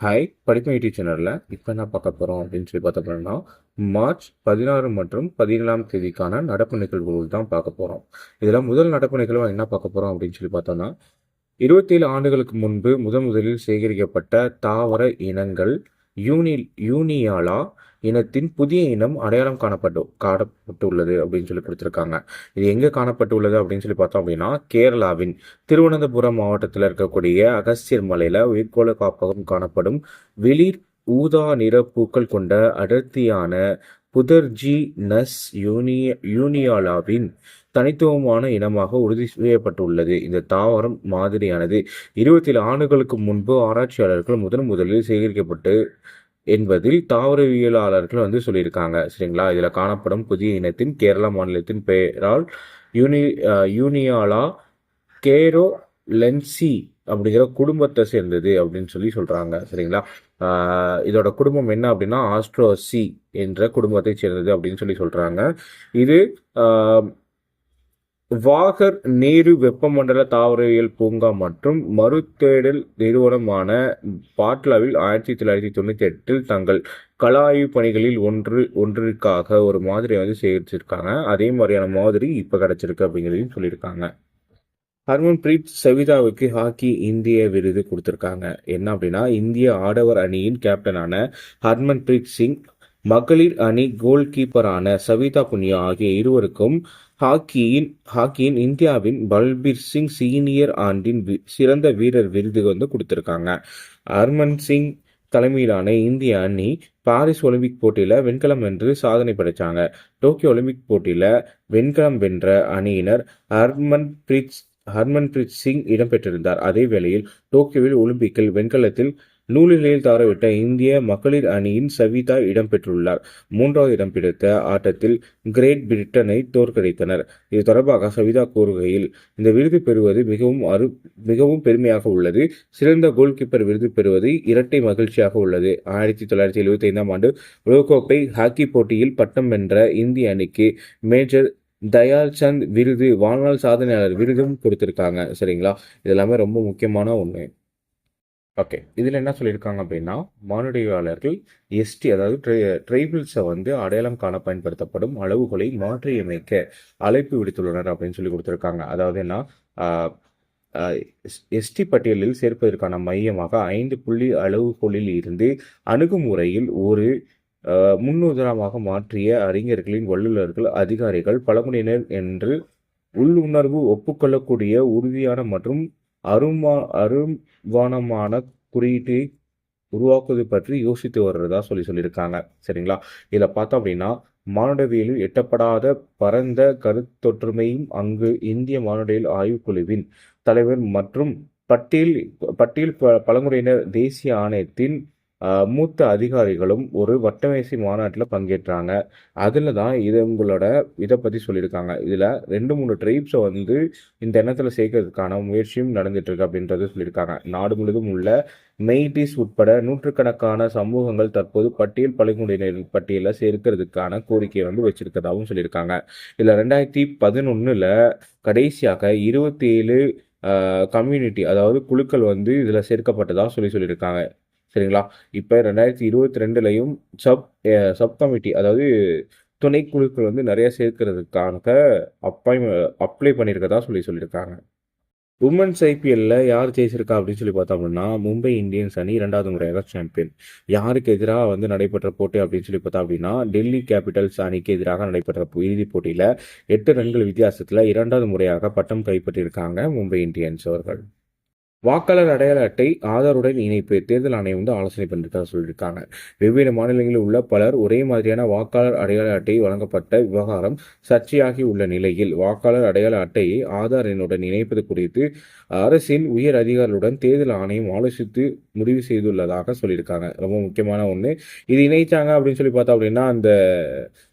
Hi படிப்பு YouTube சேனலில் இப்போ என்ன பார்க்க போகிறோம் அப்படின்னு சொல்லி பார்த்த போனோம்னா மார்ச் பதினாறு மற்றும் பதினேழாம் தேதிக்கான நடப்பு நிகழ்வுகள் தான் பார்க்க போகிறோம் இதில் முதல் நடப்பு நிகழ்வாக என்ன பார்க்க போகிறோம் அப்படின்னு சொல்லி பார்த்தோம்னா இருபத்தேழு ஆண்டுகளுக்கு முன்பு முதன் முதலில் சேகரிக்கப்பட்ட தாவர இனங்கள் யூனி யூனியாலா இனத்தின் புதிய இனம் அடையாளம் காணப்பட்டு காணப்பட்டுள்ளது அப்படின்னு சொல்லி கொடுத்துருக்காங்க. இது எங்கே காணப்பட்டுள்ளது அப்படின்னு சொல்லி பார்த்தோம் அப்படின்னா கேரளாவின் திருவனந்தபுரம் மாவட்டத்தில் இருக்கக்கூடிய அகஸ்தியர் மலையில் உயிர்கோள காப்பகம் காணப்படும் வெளிர் ஊதா நிற பூக்கள் கொண்ட அடர்த்தியான புதர்ஜி நஸ் யூனிய யூனியாலாவின் தனித்துவமான இனமாக உறுதி செய்யப்பட்டுள்ளது. இந்த தாவரம் மாதிரியானது இருபத்தி ஆண்டுகளுக்கு முன்பு ஆராய்ச்சியாளர்கள் முதன் முதலில் சேகரிக்கப்பட்டு என்பதில் தாவரவியலாளர்கள் வந்து சொல்லியிருக்காங்க. சரிங்களா? இதில் காணப்படும் புதிய இனத்தின் கேரளா மாநிலத்தின் பெயரால் யூனி யூனியாலா கேரோ லென்சி அப்படிங்கிற குடும்பத்தை சேர்ந்தது அப்படின்னு சொல்லி சொல்கிறாங்க சரிங்களா? இதோட குடும்பம் என்ன அப்படின்னா ஆஸ்ட்ரோசி என்ற குடும்பத்தை சேர்ந்தது அப்படின்னு சொல்லி சொல்கிறாங்க இது வாகர் நேரு வெப்பமண்டல தாவரவியல் பூங்கா மற்றும் மறுதேடல் நிறுவனமான பாட்லாவில் ஆயிரத்தி தொள்ளாயிரத்தி தொண்ணூற்றி எட்டில் தங்கள் கலாய்வு பணிகளில் ஒன்று ஒன்றிற்காக ஒரு மாதிரி வந்து சேகரிச்சிருக்காங்க அதே மாதிரியான மாதிரி இப்போ கிடைச்சிருக்கு அப்படிங்கிறதையும் சொல்லியிருக்காங்க. ஹர்மன்பிரீத் சவிதாவுக்கு ஹாக்கி இந்திய விருது கொடுத்துருக்காங்க. என்ன அப்படின்னா இந்திய ஆடவர் அணியின் கேப்டனான ஹர்மன்பிரீத் சிங் மகளிர் அணி கோல் கீப்பரான சவிதா புனியா ஆகிய இருவருக்கும் ஹாக்கியின் ஹாக்கியின் இந்தியாவின் பல்பீர் சிங் சீனியர் ஆண்டின் சிறந்த வீரர் விருது வந்து கொடுத்துருக்காங்க. ஹர்மன் சிங் தலைமையிலான இந்திய அணி பாரிஸ் ஒலிம்பிக் போட்டியில் வெண்கலம் வென்று சாதனை படைச்சாங்க. டோக்கியோ ஒலிம்பிக் போட்டியில் வெண்கலம் வென்ற அணியினர் ஹர்மன் பிரீத் ஹர்மன்பிரீத் சிங் இடம்பெற்றிருந்தார். அதே வேளையில் டோக்கியோவில் ஒலிம்பிக்கில் வெண்கலத்தில் நூலிழையில் தவறவிட்ட இந்திய மகளிர் அணியின் சவிதா இடம்பெற்றுள்ளார். மூன்றாவது இடம் பிடித்த ஆட்டத்தில் கிரேட் பிரிட்டனை தோற்கடித்தனர். இது தொடர்பாக சவிதா கூறுகையில் இந்த விருது பெறுவது மிகவும் அரு மிகவும் பெருமையாக உள்ளது. சிறந்த கோல்கீப்பர் விருது பெறுவது இரட்டை மகிழ்ச்சியாக உள்ளது. ஆயிரத்தி தொள்ளாயிரத்தி எழுபத்தி ஐந்தாம் ஆண்டு உலகக்கோப்பை ஹாக்கி போட்டியில் பட்டம் வென்ற இந்திய அணிக்கு மேஜர் தயால் சந்த் விருது வாழ்நாள் சாதனையாளர் விருதும் கொடுத்துருக்காங்க. சரிங்களா? இதெல்லாமே ரொம்ப முக்கியமான ஒன்று ஓகே இதில் என்ன சொல்லியிருக்காங்க அப்படின்னா மானுடவியலாளர்கள் எஸ்டி அதாவது ட்ரை ட்ரைபிள்ஸை வந்து அடையாளம் காண பயன்படுத்தப்படும் அளவுகளை மாற்றியமைக்க அழைப்பு விடுத்துள்ளனர் அப்படின்னு சொல்லி கொடுத்துருக்காங்க. அதாவது என்ன? எஸ்டி பட்டியலில் சேர்ப்பதற்கான மையமாக ஐந்து புள்ளி அளவுகோலில் இருந்து அணுகுமுறையில் ஒரு முன்னுதாரணமாக மாற்றிய அறிஞர்களின் வல்லுநர்கள் அதிகாரிகள் பழங்குடியினர் என்று உள்ளுணர்வு ஒப்புக்கொள்ளக்கூடிய உறுதியான மற்றும் அருமா அருவானமான குறியீட்டை உருவாக்குவது பற்றி யோசித்து வர்றதா சொல்லி சொல்லியிருக்காங்க. சரிங்களா? இதில் பார்த்தோம் அப்படின்னா மானுடவியலில் எட்டப்படாத பரந்த கருத்தொற்றுமையும் அங்கு இந்திய மானுடவியல் ஆய்வுக்குழுவின் தலைவர் மற்றும் பட்டியல் பட்டியல் ப- பழங்குடியினர் தேசிய ஆணையத்தின் மூத்த அதிகாரிகளும் ஒரு வட்டமேசி மாநாட்டில் பங்கேற்றாங்க. அதில் தான் இது உங்களோட இதை பற்றி சொல்லியிருக்காங்க. இதில் ரெண்டு மூணு ட்ரைப்ஸை வந்து இந்த இனத்தில் சேர்க்கறதுக்கான முயற்சியும் நடந்துட்டு இருக்கு அப்படின்றத சொல்லியிருக்காங்க. நாடு முழுவதும் உள்ள மெய்டிஸ் உட்பட நூற்றுக்கணக்கான சமூகங்கள் தற்போது பட்டியல் பழங்குடியினர் பட்டியலில் சேர்க்கிறதுக்கான கோரிக்கையை வந்து வச்சிருக்கதாகவும் சொல்லியிருக்காங்க. இதில் ரெண்டாயிரத்தி பதினொன்றில் கடைசியாக இருபத்தி ஏழு கம்யூனிட்டி அதாவது குழுக்கள் வந்து இதில் சேர்க்கப்பட்டதாக சொல்லி சொல்லியிருக்காங்க. சரிங்களா? இப்போ ரெண்டாயிரத்தி இருபத்தி ரெண்டுலையும் சப் சப் கமிட்டி அதாவது துணைக்குழுக்கள் வந்து நிறைய சேர்க்கறதுக்காக அப்பாய் அப்ளை பண்ணியிருக்கதா சொல்லி சொல்லியிருக்காங்க. உமன்ஸ் ஐபிஎல்ல யார் ஜெயிச்சிருக்கா அப்படின்னு சொல்லி பார்த்தோம் அப்படின்னா மும்பை இந்தியன்ஸ் அணி இரண்டாவது முறையாக சாம்பியன் யாருக்கு எதிராக வந்து நடைபெற்ற போட்டி அப்படின்னு சொல்லி பார்த்தா அப்படின்னா டெல்லி கேபிட்டல்ஸ் அணிக்கு எதிராக நடைபெற்ற இறுதிப் போட்டியில் எட்டு ரன்கள் வித்தியாசத்தில் இரண்டாவது முறையாக பட்டம் கைப்பற்றியிருக்காங்க மும்பை இந்தியன்ஸ் அவர்கள். வாக்காளர் அடையாள அட்டை ஆதாருடன் இணைப்பு தேர்தல் ஆணையம் வந்து ஆலோசனை பண்ணிட்டு சொல்லியிருக்காங்க. வெவ்வேறு மாநிலங்களில் உள்ள பலர் ஒரே மாதிரியான வாக்காளர் அடையாள அட்டை வழங்கப்பட்ட விவகாரம் சர்ச்சையாகி உள்ள நிலையில் வாக்காளர் அடையாள அட்டையை ஆதார் எண்ணுடன் இணைப்பது குறித்து அரசின் உயர் அதிகாரிகளுடன் தேர்தல் ஆணையம் ஆலோசித்து முடிவு செய்துள்ளதாக சொல்லியிருக்காங்க. ரொம்ப முக்கியமான ஒன்று இது இணைச்சாங்க அப்படின்னு சொல்லி பார்த்தோம் அப்படின்னா அந்த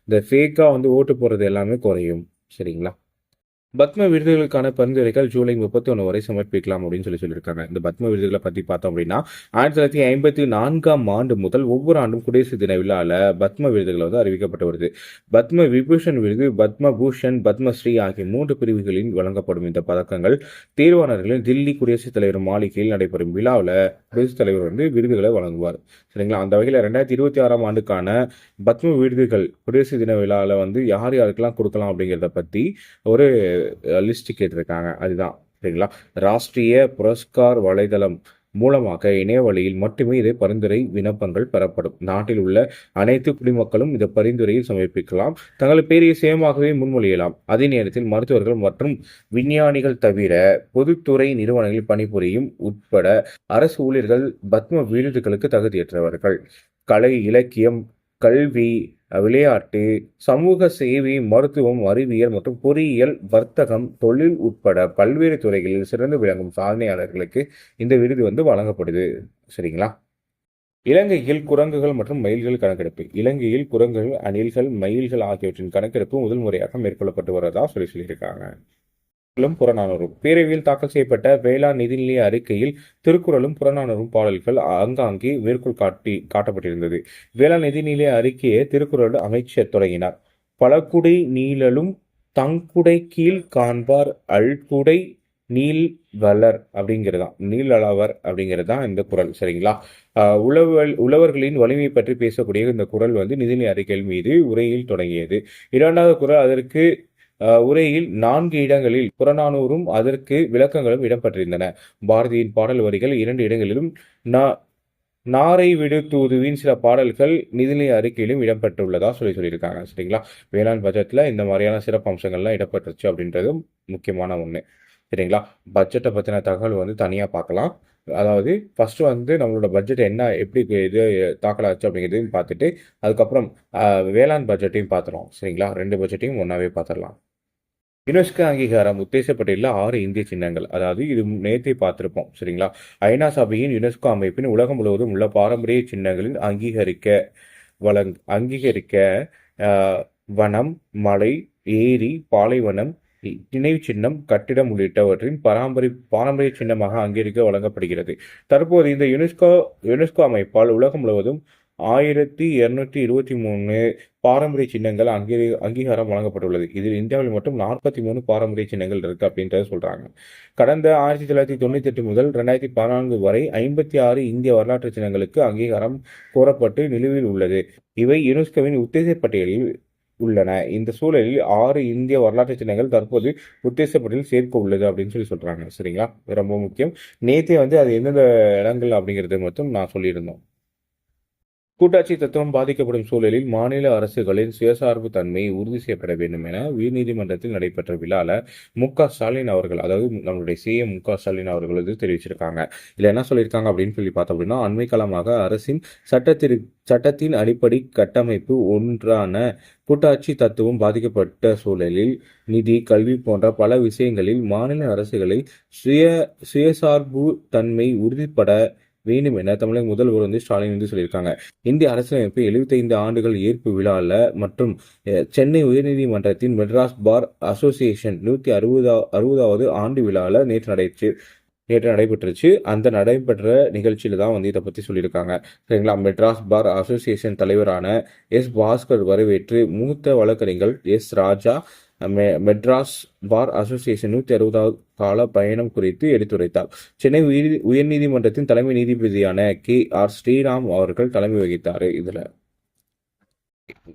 இந்த ஃபேக்காக வந்து ஓட்டு போடுறது எல்லாமே குறையும். சரிங்களா? பத்ம விருதுகளுக்கான பரிந்துரைகள் ஜூலை முப்பத்தி ஒன்று வரை சமர்ப்பிக்கலாம் அப்படின்னு சொல்லி சொல்லியிருக்காங்க. இந்த பத்ம விருதுகளை பற்றி பார்த்தோம் அப்படின்னா ஆயிரத்தி தொள்ளாயிரத்தி ஐம்பத்தி நான்காம் ஆண்டு முதல் ஒவ்வொரு ஆண்டும் குடியரசு தின விழாவில் பத்ம விருதுகள் வந்து அறிவிக்கப்பட்டு வருது. பத்ம விபூஷன் விருது பத்ம பூஷன் பத்மஸ்ரீ ஆகிய மூன்று பிரிவுகளில் வழங்கப்படும் இந்த பதக்கங்கள் தேர்வாளர்களின் தில்லி குடியரசுத் தலைவர் மாளிகையில் நடைபெறும் விழாவில் குடியரசுத் தலைவர் வந்து விருதுகளை வழங்குவார். சரிங்களா? அந்த வகையில் ரெண்டாயிரத்தி இருபத்தி ஆறாம் ஆண்டுக்கான பத்ம விருதுகள் குடியரசு தின விழாவில் வந்து யார் யாருக்கெல்லாம் கொடுக்கலாம் அப்படிங்கிறத பற்றி ஒரு லிஸ்ட் கேட்டிருக்காங்க. அதுதான். சரிங்களா? ராஷ்டிரிய புரஸ்கார் வலைதளம் மூலமாக இணைய வழியில் மட்டுமே இது பரிந்துரை விண்ணப்பங்கள் பெறப்படும். நாட்டில் உள்ள அனைத்து குடிமக்களும் இந்த பரிந்துரையில் சமர்ப்பிக்கலாம். தங்கள் பெரிய சுயமாகவே முன்மொழியலாம். அதே நேரத்தில் மருத்துவர்கள் மற்றும் விஞ்ஞானிகள் தவிர பொதுத்துறை நிறுவனங்களில் பணிபுரியும் உட்பட அரசு ஊழியர்கள் பத்ம விருதுகளுக்கு தகுதியற்றவர்கள். கலை இலக்கியம் கல்வி விளையாட்டு சமூக சேவை மருத்துவம் அறிவியல் மற்றும் பொறியியல் வர்த்தகம் தொழில் உட்பட பல்வேறு துறைகளில் சிறந்து விளங்கும் சாதனையாளர்களுக்கு இந்த விருது வந்து வழங்கப்படுது. சரிங்களா? இலங்கையில் குரங்குகள் மற்றும் மயில்கள் கணக்கெடுப்பு. இலங்கையில் குரங்குகள் அணில்கள் மயில்கள் ஆகியவற்றின் கணக்கெடுப்பு முதல் முறையாக மேற்கொள்ளப்பட்டு வருவதா சொல்லி சொல்லியிருக்காங்க. திருக்குறளும் புறநானூறும். பேரவையில் தாக்கல் செய்யப்பட்ட வேளாண் நிதிநிலை அறிக்கையில் திருக்குறளும் புறநானூறும் பாடல்கள் ஆங்காங்கே மேற்கோள் காட்டி காட்டப்பட்டிருந்தது. வேளாண் நிதிநிலை அறிக்கையை திருக்குறள் அமைச்சர் தொடங்கினார். பலகுடை நீளலும் தங்குடை கீழ் காண்பார் அல்குடை நீல் வளர் அப்படிங்கிறதான். நீளளவர் அப்படிங்கிறது தான் இந்த குரல் சரிங்களா? உழவர் உழவர்களின் வலிமை பற்றி பேசக்கூடிய இந்த குரல் வந்து நிதிநிலை அறிக்கைகள் மீது உரையில் தொடங்கியது. இரண்டாவது குரல் அதற்கு உரையில் நான்கு இடங்களில் புறநானூறும் அதற்கு விளக்கங்களும் இடம்பெற்றிருந்தன. பாரதியின் பாடல் வரிகள் இரண்டு இடங்களிலும் நாரை விடு தூதுவின் சில பாடல்கள் நிதிநிலை அறிக்கையிலும் இடம்பெற்றுள்ளதா சொல்லி சொல்லியிருக்காங்க சரிங்களா? வேளாண் பட்ஜெட்டில் இந்த மாதிரியான சிறப்பு அம்சங்கள்லாம் இடம்பெற்றுச்சு அப்படின்றதும் முக்கியமான ஒன்று சரிங்களா? பட்ஜெட்டை பற்றின தகவல் வந்து தனியாக பார்க்கலாம். அதாவது ஃபஸ்ட்டு வந்து நம்மளோட பட்ஜெட் என்ன எப்படி இது தாக்கலாச்சு அப்படிங்கிறதையும் பார்த்துட்டு அதுக்கப்புறம் வேளாண் பட்ஜெட்டையும் பார்த்துருவோம் சரிங்களா? ரெண்டு பட்ஜெட்டையும் ஒன்றாவே பார்த்துடலாம். யுனெஸ்கோ அங்கீகாரம் உத்தேசப்பட்டுள்ள ஆறு இந்திய சின்னங்கள். அதாவது இது நேற்றை பார்த்துருப்போம் சரிங்களா? ஐநா சபையின் யுனெஸ்கோ அமைப்பின் உலகம் முழுவதும் உள்ள பாரம்பரிய சின்னங்களில் அங்கீகரிக்க வழங் அங்கீகரிக்க வனம் மலை ஏரி பாலைவனம் நினைவு சின்னம் கட்டிடம் உள்ளிட்டவற்றின் பாரம்பரிய பாரம்பரிய சின்னமாக அங்கீகரிக்க வழங்கப்படுகிறது. தற்போது இந்த யுனெஸ்கோ யுனெஸ்கோ அமைப்பால் உலகம் முழுவதும் ஆயிரத்தி இருநூற்றி இருபத்தி மூணு பாரம்பரிய சின்னங்கள் அங்கீ அங்கீகாரம் வழங்கப்பட்டுள்ளது. இதில் இந்தியாவில் மட்டும் நாற்பத்தி மூணு பாரம்பரிய சின்னங்கள் இருக்கு அப்படின்றத சொல்றாங்க. கடந்த ஆயிரத்தி தொள்ளாயிரத்தி தொண்ணூத்தி எட்டு முதல் ரெண்டாயிரத்தி பதினான்கு வரை ஐம்பத்தி ஆறு இந்திய வரலாற்று சின்னங்களுக்கு அங்கீகாரம் கோரப்பட்டு நிலுவையில் உள்ளது. இவை யுனெஸ்கோவின் உத்தேச பட்டியலில் உள்ளன. இந்த சூழலில் ஆறு இந்திய வரலாற்று சின்னங்கள் தற்போது உத்தேசப்பட்டியல் சேர்க்க உள்ளது அப்படின்னு சொல்லி சொல்றாங்க. சரிங்களா? ரொம்ப முக்கியம். நேத்தே வந்து அது எந்தெந்த இடங்கள் அப்படிங்கிறது மட்டும் நான் சொல்லியிருந்தோம். கூட்டாட்சி தத்துவம் பாதிக்கப்படும் சூழலில் மாநில அரசுகளின் சுயசார்பு தன்மை உறுதி செய்யப்பட வேண்டும் என உயர்நீதிமன்றத்தில் நடைபெற்ற விழால மு க ஸ்டாலின் அவர்கள் அதாவது நம்மளுடைய சிஎம் மு க ஸ்டாலின் அவர்கள் வந்து தெரிவிச்சிருக்காங்க. இதுல என்ன சொல்லியிருக்காங்க அப்படின்னு சொல்லி பார்த்தோம் அப்படின்னா அண்மை காலமாக அரசின் சட்டத்திரு சட்டத்தின் அடிப்படை கட்டமைப்பு ஒன்றான கூட்டாட்சி தத்துவம் பாதிக்கப்பட்ட சூழலில் நிதி கல்வி போன்ற பல விஷயங்களில் மாநில அரசுகளை சுய சுயசார்பு தன்மை உறுதிப்பட வேண்டும் என தமிழக முதல்வர் வந்து ஸ்டாலின் வந்து சொல்லியிருக்காங்க. இந்திய அரசியலமைப்பு எழுபத்தைந்து ஆண்டுகள் ஏற்பு விழாவில் மற்றும் சென்னை உயர்நீதிமன்றத்தின் மெட்ராஸ் பார் அசோசியேஷன் நூற்றி அறுபதா அறுபதாவது ஆண்டு விழாவில் நேற்று நடைபெற்று நேற்று நடைபெற்றுச்சு. அந்த நடைபெற்ற நிகழ்ச்சியில் தான் வந்து இதை பற்றி சொல்லியிருக்காங்க. சரிங்களா? மெட்ராஸ் பார் அசோசியேஷன் தலைவரான எஸ் பாஸ்கர் வரவேற்று மூத்த வழக்கறிஞர்கள் எஸ் ராஜா மெ மெட்ராஸ் பார் அசோசியேஷன் நூற்றி அறுபதாவது கால பயணம் குறித்து எடுத்துரைத்தார். சென்னை உயர் உயர்நீதிமன்றத்தின் தலைமை நீதிபதியான கே ஆர் ஸ்ரீராம் அவர்கள் தலைமை வகித்தார் இதில்.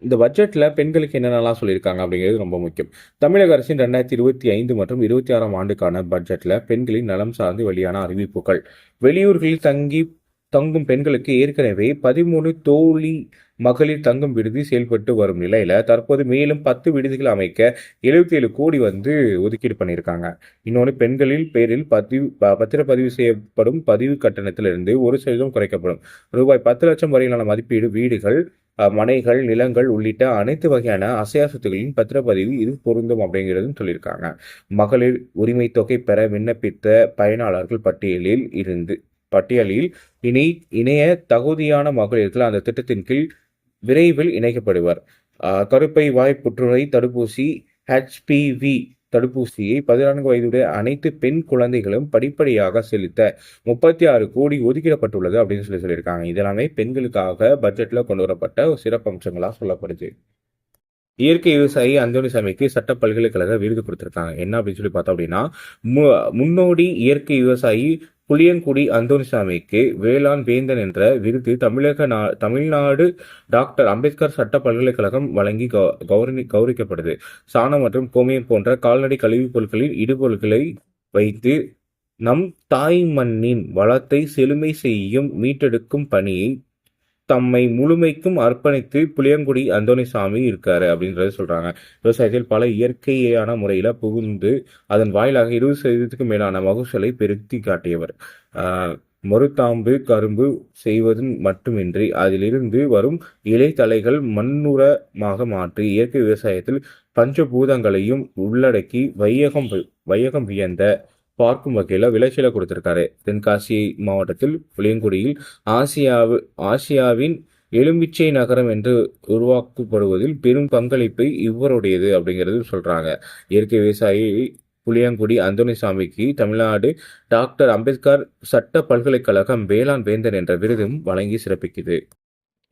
இந்த பட்ஜெட்டில் பெண்களுக்கு என்னென்னலாம் சொல்லியிருக்காங்க அப்படிங்கிறது ரொம்ப முக்கியம். தமிழக அரசின் ரெண்டாயிரத்தி இருபத்தி ஐந்து மற்றும் இருபத்தி ஆறாம் ஆண்டுக்கான பட்ஜெட்டில் பெண்களின் நலம் சார்ந்து வெளியான அறிவிப்புகள். வெளியூர்களில் தங்கி தங்கும் பெண்களுக்கு ஏற்கனவே பதிமூணு தோழி மகளிர் தங்கும் விடுதி செயல்பட்டு வரும் நிலையில தற்போது மேலும் பத்து விடுதிகள் அமைக்க எழுபத்தி ஏழு கோடி வந்து ஒதுக்கீடு பண்ணியிருக்காங்க. இன்னொன்று பெண்களில் பேரில் பதிவு பத்திரப்பதிவு செய்யப்படும் பதிவு கட்டணத்திலிருந்து ஒரு சதவீதம் குறைக்கப்படும். ரூபாய் பத்து லட்சம் வரையிலான மதிப்பீடு வீடுகள் மனைகள் நிலங்கள் உள்ளிட்ட அனைத்து வகையான அசையா சொத்துகளின் பத்திரப்பதிவு இது பொருந்தும் அப்படிங்கிறதும் சொல்லியிருக்காங்க. மகளிர் உரிமை தொகை பெற விண்ணப்பித்த பயனாளர்கள் பட்டியலில் இருந்து பட்டியலில் இனி இணைய தகுதியான மகளிர்கள் அந்த திட்டத்தின் கீழ் விரைவில் இணைக்கப்படுவர். கருப்பை வாய் புற்றுநோய் தடுப்பூசி ஹெச்பிவி தடுப்பூசியை பதினான்கு வயதுடைய அனைத்து பெண் குழந்தைகளும் படிப்படியாக செலுத்த முப்பத்தி ஆறு கோடி ஒதுக்கிடப்பட்டுள்ளது அப்படின்னு சொல்லி சொல்லியிருக்காங்க. இதெல்லாமே பெண்களுக்காக பட்ஜெட்ல கொண்டு வரப்பட்ட சிறப்பு அம்சங்களாக சொல்லப்படுது. இயற்கை விவசாயி அந்தோனிசாமிக்கு சட்ட பல்கலைக்கழக விருது கொடுத்திருக்காங்க. என்ன அப்படின்னு சொல்லி பார்த்தோம் அப்படின்னா முன்னோடி இயற்கை விவசாயி புளியன்குடி அந்தோனிசாமிக்கு வேளாண் வேந்தன் என்ற விருது தமிழக தமிழ்நாடு டாக்டர் அம்பேத்கர் சட்ட பல்கலைக்கழகம் வழங்கி கௌரவி கௌரவிக்கப்படுது சாணம் மற்றும் கோமியம் போன்ற கால்நடை கழிவுப் பொருட்களில் இடுபொருட்களை வைத்து நம் தாய் மண்ணின் வளத்தை செழுமை செய்யும் மீட்டெடுக்கும் பணியை தம்மை முழுமைக்கும் அர்ப்பணித்து புளியங்குடி அந்தோனிசாமி இருக்காரு அப்படின்றத சொல்றாங்க. விவசாயத்தில் பல இயற்கையான முறையில புகுந்து அதன் வாயிலாக இருபது சதவீதத்துக்கு மேலான மகசூலை பெருத்தி காட்டியவர். மறுத்தாம்பு கரும்பு செய்வது மட்டுமின்றி அதிலிருந்து வரும் இலைத்தலைகள் மண்ணுரமாக மாற்றி இயற்கை விவசாயத்தில் பஞ்சபூதங்களையும் உள்ளடக்கி வையகம் வையகம் வியந்த பார்க்கும் வகையில் விளைச்சலை கொடுத்திருக்காரு. தென்காசி மாவட்டத்தில் புளியங்குடியில் ஆசியாவு ஆசியாவின் எலும்பிச்சை நகரம் என்று உருவாக்கப்படுவதில் பெரும் பங்களிப்பை இவருடையது அப்படிங்கிறது சொல்றாங்க. இயற்கை விவசாயி புளியங்குடி அந்தோனிசாமிக்கு தமிழ்நாடு டாக்டர் அம்பேத்கர் சட்ட பல்கலைக்கழகம் வேளாண் வேந்தன் என்ற விருதும் வழங்கி சிறப்பிக்குது.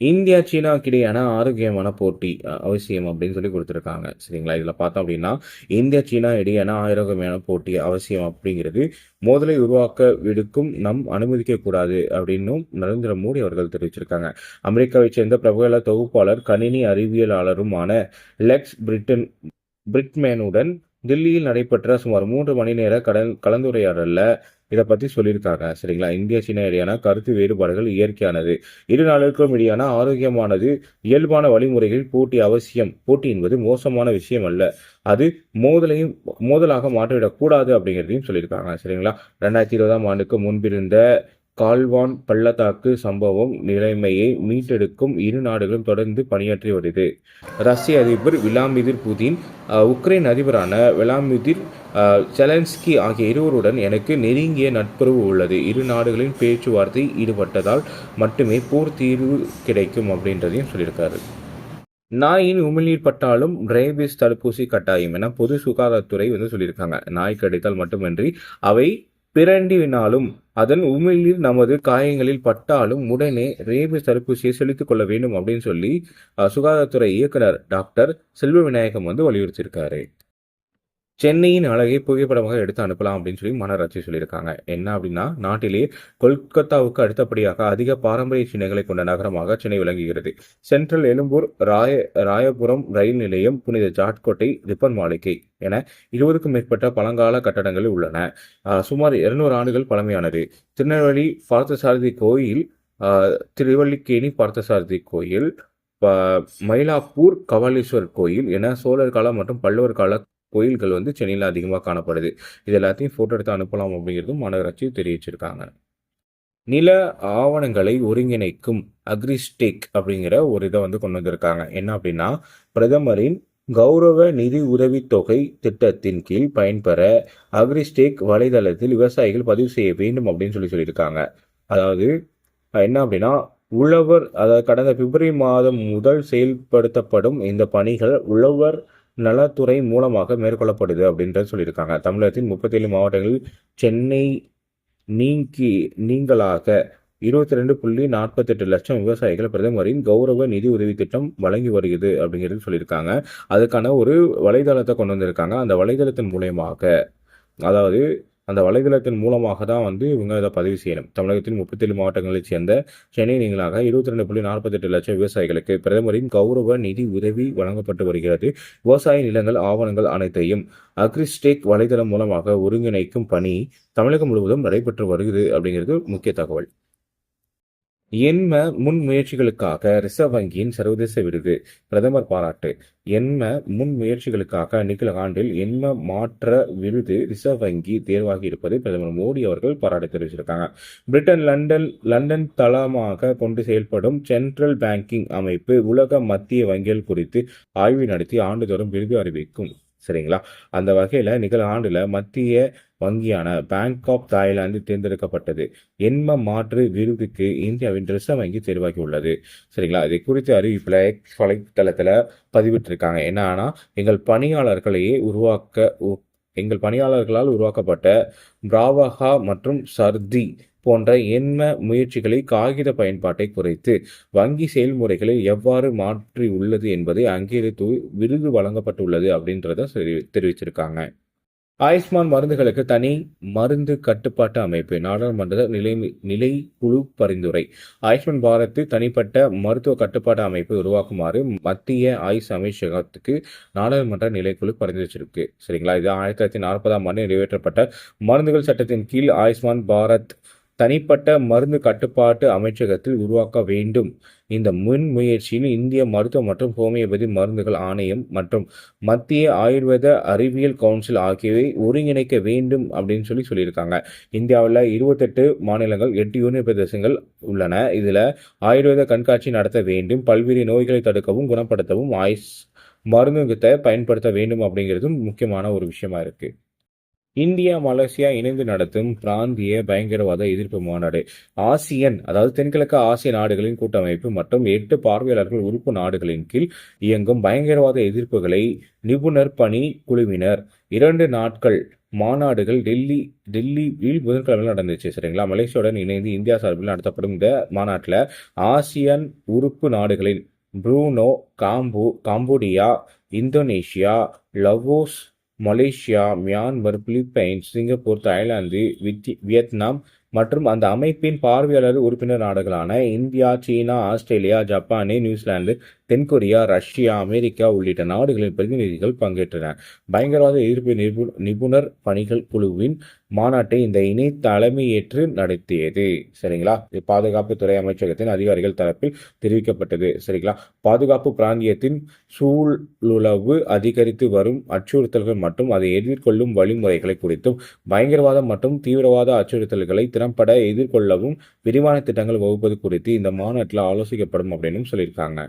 இந்தியா சீனாவுக்கு இடையான ஆரோக்கியமான போட்டி அவசியம் அப்படின்னு சொல்லி கொடுத்துருக்காங்க. சரிங்களா? இதில் பார்த்தோம் அப்படின்னா இந்தியா சீனா இடையான ஆரோக்கியமான போட்டி அவசியம் அப்படிங்கிறது மோதலை உருவாக்க விடுக்கும் நம் அனுமதிக்க கூடாது அப்படின்னும் நரேந்திர மோடி அவர்கள் தெரிவிச்சிருக்காங்க. அமெரிக்காவை சேர்ந்த பிரபல தொகுப்பாளர் கணினி அறிவியலாளருமான லெக்ஸ் பிரிட்டன் பிரிட்மேனுடன் தில்லியில் நடைபெற்ற சுமார் மூன்று மணி நேர கடல் கலந்துரையாடலில் இதை பற்றி சொல்லியிருக்காங்க. சரிங்களா? இந்திய சீனா இடையான கருத்து வேறுபாடுகள் இயற்கையானது. இரு நாடுகளுக்கும் இடையான ஆரோக்கியமானது இயல்பான வழிமுறைகளில் போட்டி அவசியம். போட்டி என்பது மோசமான விஷயம் அல்ல. அது மோதலையும் மோதலாக மாற்றிவிடக்கூடாது அப்படிங்கிறதையும் சொல்லியிருக்காங்க. சரிங்களா? ரெண்டாயிரத்தி இருபதாம் ஆண்டுக்கு முன்பிருந்த கால்வான் பள்ளத்தாக்கு சம்பவம் நிலைமையை மீட்டெடுக்கும் இரு நாடுகளும் தொடர்ந்து பணியாற்றி வருது. ரஷ்ய அதிபர் விளாமிதிர் புதின் உக்ரைன் அதிபரான விளாமிதிர் செலன்ஸ்கி ஆகிய இருவருடன் எனக்கு நெருங்கிய நட்புறவு உள்ளது. இரு நாடுகளின் பேச்சுவார்த்தை ஈடுபட்டதால் மட்டுமே போர் தீர்வு கிடைக்கும் அப்படின்றதையும் சொல்லியிருக்காரு. நாயின் உமிழ்நீர் பட்டாலும் ரேபிஸ் தடுப்பூசி கட்டாயம் என பொது சுகாதாரத்துறை வந்து சொல்லியிருக்காங்க. நாய் கடித்தால் மட்டுமின்றி அவை பிரண்டினாலும் அதன் உமிழ்நீர் நமது காயங்களில் பட்டாலும் உடனே ரேபிஸ் தடுப்பூசியை செலுத்திக் கொள்ள வேண்டும் அப்படின்னு சொல்லி சுகாதாரத்துறை இயக்குனர் டாக்டர் செல்வ விநாயகம் வந்து வலியுறுத்தியிருக்காரு. சென்னையின் அழகை புகைப்படமாக எடுத்து அனுப்பலாம் அப்படின்னு சொல்லி மாநகராட்சி சொல்லியிருக்காங்க. என்ன அப்படின்னா நாட்டிலேயே கொல்கத்தாவுக்கு அடுத்தபடியாக அதிக பாரம்பரிய சின்னங்களை கொண்ட நகரமாக சென்னை விளங்குகிறது. சென்ட்ரல் எழும்பூர் ராய ராயபுரம் ரயில் நிலையம் புனித ஜாட்கோட்டை ரிப்பன் மாளிகை என இருபதுக்கும் மேற்பட்ட பழங்கால கட்டடங்கள் உள்ளன. சுமார் இருநூறு ஆண்டுகள் பழமையானது. திருநெல்வேலி பார்த்தசாரதி கோயில் திருவள்ளிக்கேணி பார்த்தசாரதி கோயில் மயிலாப்பூர் கபாலீஸ்வர் கோயில் என சோழர் கால மற்றும் பல்லவர் கால கோயில்கள் வந்து சென்னையில் அதிகமாக காணப்படுது. இது எல்லாத்தையும் ஃபோட்டோ எடுத்து அனுப்பலாம் அப்படிங்கிறதும் மாநகராட்சி தெரிவிச்சிருக்காங்க. நில ஆவணங்களை ஒருங்கிணைக்கும் அக்ரிஸ்டேக் அப்படிங்கிற ஒரு இதை வந்து கொண்டு வந்திருக்காங்க. என்ன அப்படின்னா பிரதமரின் கௌரவ நிதி உதவித்தொகை திட்டத்தின் கீழ் பயன்பெற அக்ரிஸ்டேக் வலைதளத்தில் விவசாயிகள் பதிவு செய்ய வேண்டும் அப்படின்னு சொல்லி சொல்லியிருக்காங்க. அதாவது என்ன அப்படின்னா உழவர் அதாவது கடந்த பிப்ரவரி மாதம் முதல் செயல்படுத்தப்படும் இந்த பணிகள் உழவர் நலத்துறை மூலமாக மேற்கொள்ளப்படுது அப்படின்றத சொல்லியிருக்காங்க. தமிழகத்தின் முப்பத்தேழு மாவட்டங்களில் சென்னை நீங்கி நீங்களாக இருபத்தி ரெண்டு புள்ளி நாற்பத்தெட்டு லட்சம் விவசாயிகள் பிரதமரின் கௌரவ நிதி உதவி திட்டம் வழங்கி வருகிறது அப்படிங்கிறது சொல்லியிருக்காங்க. அதுக்கான ஒரு வலைதளத்தை கொண்டு வந்திருக்காங்க. அந்த வலைதளத்தின் மூலயமாக அதாவது அந்த வலைதளத்தின் மூலமாக தான் வந்து இவங்க இதை பதிவு செய்யணும். தமிழகத்தின் முப்பத்தேழு மாவட்டங்களைச் சேர்ந்த சென்னை நீங்களாக இருபத்தி ரெண்டு புள்ளி நாற்பத்தெட்டு லட்சம் விவசாயிகளுக்கு பிரதமரின் கௌரவ நிதி உதவி வழங்கப்பட்டு வருகிறது. விவசாய நிலங்கள் ஆவணங்கள் அனைத்தையும் அக்ரிஸ்டேக் வலைதளம் மூலமாக ஒருங்கிணைக்கும் பணி தமிழகம் முழுவதும் நடைபெற்று வருகிறது அப்படிங்கிறது முக்கிய தகவல். எண்ம முன்முயற்சிகளுக்காக ரிசர்வ் வங்கியின் சர்வதேச விருது பிரதமர் பாராட்டு. எண்ம முன்முயற்சிகளுக்காக நிகழ ஆண்டில் எண்ம மாற்ற விருது ரிசர்வ் வங்கி தேர்வாகி இருப்பதை பிரதமர் மோடி அவர்கள் பாராட்டு தெரிவிச்சிருக்காங்க. பிரிட்டன் லண்டன் லண்டன் தளமாக கொண்டு செயல்படும் சென்ட்ரல் பேங்கிங் அமைப்பு உலக மத்திய வங்கிகள் குறித்து ஆய்வு நடத்தி ஆண்டுதோறும் விருது அறிவிக்கும். சரிங்களா? அந்த வகையில் நிகழ ஆண்டில் மத்திய வங்கியான பேங்க் ஆஃப் தாய்லாந்து தேர்ந்தெடுக்கப்பட்டது. எண்ம மாற்று விருதுக்கு இந்தியாவின் ரிசர்வ் வங்கி தேர்வாகி உள்ளது சரிங்களா? இது குறித்த அறிவிப்பில் எக்ஸ் வலைத்தளத்தில் பதிவிட்டிருக்காங்க. என்னன்னா எங்கள் பணியாளர்களையே உருவாக்க எங்கள் பணியாளர்களால் உருவாக்கப்பட்ட பிராவகா மற்றும் சர்தி போன்ற என்ன முயற்சிகளை காகித பயன்பாட்டை குறைத்து வங்கி செயல்முறைகளை எவ்வாறு மாற்றி உள்ளது என்பதை அங்கீகரித்து விருது வழங்கப்பட்டுள்ளது அப்படின்றத தெரி- தெரிவிச்சிருக்காங்க. ஆயுஷ்மான் மருந்துகளுக்கு தனி மருந்து கட்டுப்பாட்டு அமைப்பு நாடாளுமன்ற நிலை நிலைக்குழு பரிந்துரை. ஆயுஷ்மான் பாரத் தனிப்பட்ட மருத்துவ கட்டுப்பாட்டு அமைப்பை உருவாக்குமாறு மத்திய ஆயுஷ் அமைச்சகத்துக்கு நாடாளுமன்ற நிலைக்குழு பரிந்துரைச்சிருக்கு சரிங்களா? இது ஆயிரத்தி தொள்ளாயிரத்தி நாற்பதாம் ஆண்டு நிறைவேற்றப்பட்ட மருந்துகள் சட்டத்தின் கீழ் ஆயுஷ்மான் பாரத் தனிப்பட்ட மருந்து கட்டுப்பாட்டு அமைச்சகத்தில் உருவாக்க வேண்டும். இந்த முன்முயற்சியில் இந்திய மருத்துவ மற்றும் ஹோமியோபதி மருந்துகள் ஆணையம் மற்றும் மத்திய ஆயுர்வேத அறிவியல் கவுன்சில் ஆகியவை ஒருங்கிணைக்க வேண்டும் அப்படின்னு சொல்லி சொல்லியிருக்காங்க. இந்தியாவில் இருபத்தெட்டு மாநிலங்கள் எட்டு யூனியன் பிரதேசங்கள் உள்ளன. இதில் ஆயுர்வேத கண்காட்சி நடத்த வேண்டும். பல்வேறு நோய்களை தடுக்கவும் குணப்படுத்தவும் ஆயுஷ் மருந்துகத்தை பயன்படுத்த வேண்டும் அப்படிங்கிறதும் முக்கியமான ஒரு விஷயமா இருக்குது இந்தியா மலேசியா இணைந்து நடத்தும் பிராந்திய பயங்கரவாத எதிர்ப்பு மாநாடு. ஆசியன் அதாவது தென்கிழக்கு ஆசிய நாடுகளின் கூட்டமைப்பு மற்றும் எட்டு பார்வையாளர்கள் உறுப்பு நாடுகளின் கீழ் இயங்கும் பயங்கரவாத எதிர்ப்புகளை நிபுணர் பணி குழுவினர். இரண்டு நாட்கள் மாநாடுகள் டெல்லி டெல்லியில் புதன்கிழமை நடந்துச்சு சரிங்களா? மலேசியாவுடன் இணைந்து இந்தியா சார்பில் நடத்தப்படும் இந்த மாநாட்டில் ஆசியன் உறுப்பு நாடுகளின் Brunei combo Cambodia Indonesia Laos Malaysia Myanmar Philippines Singapore Thailand Vietnam மற்றும் அந்த அமைப்பின் பார்வையாளர் உறுப்பினர் நாடுகளான India China Australia Japan New Zealand தென்கொரியா ரஷ்யா அமெரிக்கா உள்ளிட்ட நாடுகளின் பிரதிநிதிகள் பங்கேற்றனர். பயங்கரவாத எதிர்ப்பு நிபு நிபுணர் பணிகள் குழுவின் மாநாட்டை இந்த இணை தலைமையேற்று நடத்தியது. சரிங்களா? இது பாதுகாப்புத்துறை அமைச்சகத்தின் அதிகாரிகள் தரப்பில் தெரிவிக்கப்பட்டது. சரிங்களா? பாதுகாப்பு பிராந்தியத்தின் சூழலுளவு அதிகரித்து வரும் அச்சுறுத்தல்கள் மற்றும் அதை எதிர்கொள்ளும் வழிமுறைகளை குறித்தும் பயங்கரவாதம் மற்றும் தீவிரவாத அச்சுறுத்தல்களை திறம்பட எதிர்கொள்ளவும் விரிவான திட்டங்கள் வகுப்பது குறித்து இந்த மாநாட்டில் ஆலோசிக்கப்படும் அப்படின்னு சொல்லியிருக்காங்க.